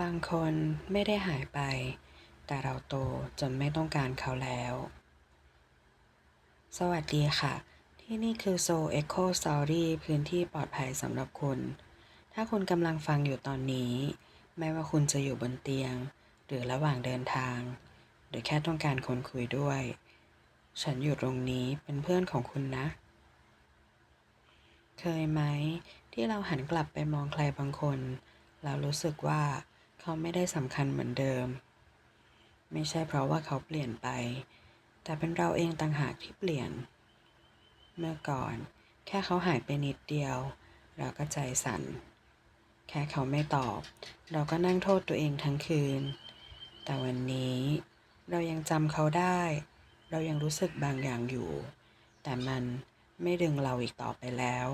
บางคนไม่ได้หายไป แต่เราโตจนไม่ต้องการเขาแล้ว สวัสดีค่ะ ที่นี่คือ Soul Echo Story พื้นที่ปลอดภัยสำหรับคุณ ถ้าคุณกำลังฟังอยู่ตอนนี้ ไม่ว่าคุณจะอยู่บนเตียง หรือระหว่างเดินทาง หรือแค่ต้องการคนคุยด้วย ฉันอยู่ตรงนี้เป็นเพื่อนของคุณนะ เคยไหม ที่เราหันกลับไปมองใครบางคนแล้วรู้สึกว่า เขาไม่ได้สำคัญเหมือนเดิม ไม่ใช่เพราะว่าเขาเปลี่ยนไป แต่เป็นเราเองต่างหากที่เปลี่ยน เมื่อก่อน แค่เขาหายไปนิดเดียว เราก็ใจสั่น แค่เขาไม่ตอบ เราก็นั่งโทษตัวเองทั้งคืน แต่วันนี้เรายังจำเขาได้ เรายังรู้สึกบางอย่างอยู่ แต่มันไม่ดึงเราอีกต่อไปแล้ว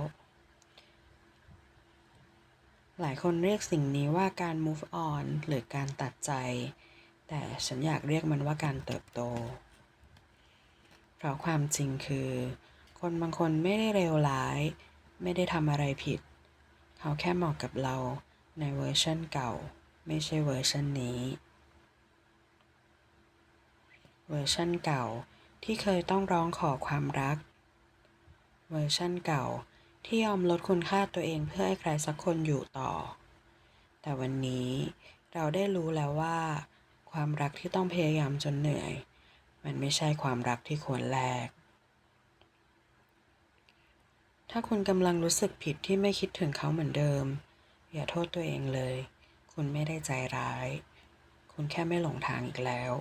หลายคนเรียกสิ่งนี้ว่าการ move on หรือการตัดใจ แต่ฉันอยากเรียกมันว่าการเติบโต เพราะความจริงคือ คนบางคนไม่ได้เลวร้าย ไม่ได้ทำอะไรผิด เขาแค่เหมาะกับเราในเวอร์ชันเก่า ไม่ใช่เวอร์ชันนี้ เวอร์ชันเก่าที่เคยต้องร้องขอความรัก เวอร์ชันเก่า ที่ยอมลดคุณค่าตัวเองเพื่อให้ใครสักคนอยู่ต่อ แต่วันนี้เราได้รู้แล้วว่า ความรักที่ต้องพยายามจนเหนื่อย มันไม่ใช่ความรักที่ควรแลกถ้าคุณกำลังรู้สึกผิดที่ไม่คิดถึงเขาเหมือนเดิม อย่าโทษตัวเองเลย คุณไม่ได้ใจร้าย คุณแค่ไม่หลงทางอีกแล้ว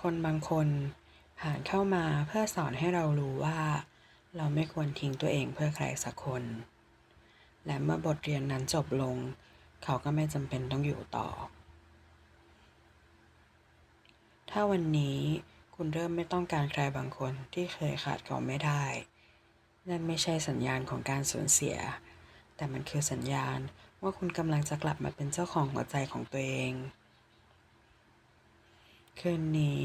คนบางคน ผ่านเข้ามาเพื่อสอนให้เรารู้ว่า เราไม่ควรทิ้งตัวเองเพื่อใครสักคน และเมื่อบทเรียนนั้นจบลง เขาก็ไม่จำเป็นต้องอยู่ต่อ ถ้าวันนี้คุณเริ่มไม่ต้องการใครบางคนที่เคยขาดเขาไม่ได้ นั่นไม่ใช่สัญญาณของการสูญเสีย แต่มันคือสัญญาณว่าคุณกำลังจะกลับมาเป็นเจ้าของหัวใจของตัวเอง คืนนี้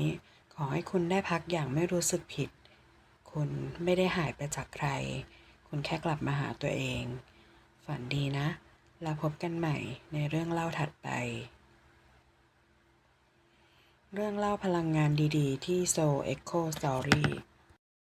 ขอให้คุณได้พักอย่างไม่รู้สึกผิด คุณไม่ได้หายไปจากใคร คุณแค่กลับมาหาตัวเอง ฝันดีนะ แล้วพบกันใหม่ในเรื่องเล่าถัดไป เรื่องเล่าพลังงานดีๆ ที่โซเอ็กโคสตอรี่